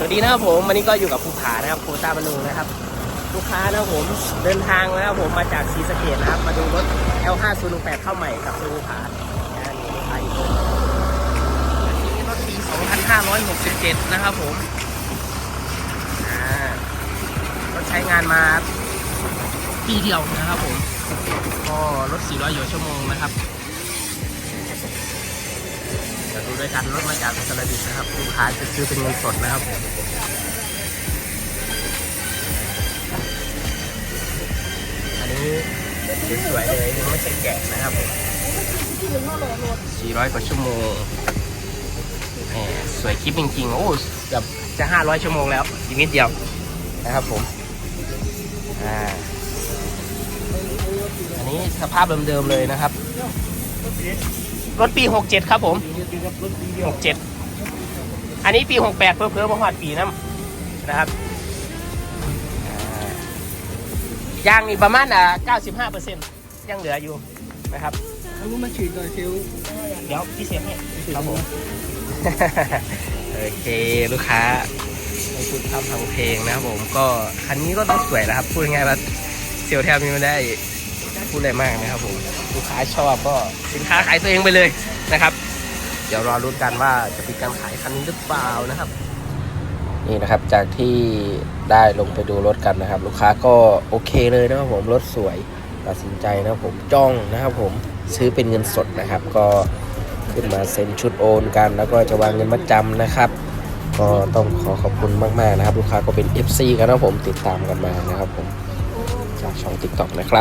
สวัสดีนะครับผมวันนี้ก็อยู่กับภูผานะครับโคตาบรรลุงนะครับ ลูกค้านะครับผมเดินทางนะครับผมมาจากศรีสะเกดนะครับ มาดูรถ L508 เข้าใหม่กับภูผานะนี่ลูกค้าอยู่เลยอันนี้รถปี 2567 นะครับผมรถใช้งานมาปีเดียวนะครับผมก็รถ 400อยู่ชั่วโมงนะครับ ดูด้วยกันรถมาจากอุตรดิตถ์นะครับลูกค้าจะซื้อเป็นเงินสดนะครับผมอันนี้สวยๆเลยยังไม่ใช่แกะนะครับผม400 กว่าชั่วโมงแหมสวยคลิปจริงๆ โอ้เกือบจะ 500 ชั่วโมงแล้วอีกนิดเดียวนะครับผมอ่าอันนี้สภาพเดิมๆเลยนะครับ รถปี 67 ครับผม หกเจ็ดอันนี้ปีหกแปดเพิ่มเพิ่มมาหอดปีน้ำนะครับอ่ายางนี่ประมาณอ่าเก้าสิบห้าเปอร์เซ็นต์ยังเหลืออยู่นะครับเอาลูกมาฉีดหน่อยเซลเดี๋ยวพี่เสียให้ครับผมโอเคลูกค้าให้พูดทำทางเพลงนะครับผมก็คันนี้ก็ต้องสวยนะครับ พูดง่ายๆว่าเซลลแทบนี้ไม่ได้พูดอะไรมากนะครับผม ลูกค้าชอบก็สินค้าขายตัวเองไปเลยนะครับ เดี๋ยวรอรุ้นกันว่าจะมีการขายคันนี้หรือเปล่านะครับ นี่นะครับจากที่ได้ลงไปดูรถกันนะครับ ลูกค้าก็โอเคเลยนะครับผมรถสวยตัดสินใจนะครับผมจ้องนะครับผมซื้อเป็นเงินสดนะครับ ก็ขึ้นมาเซ็นชุดโอนกัน แล้วก็จะวางเงินมัดจำนะครับก็ต้องขอขอบคุณมาก ๆ นะครับ ลูกค้าก็เป็น FC กันนะผมติดตามกันมานะครับผม จากช่อง TikTok นะครับ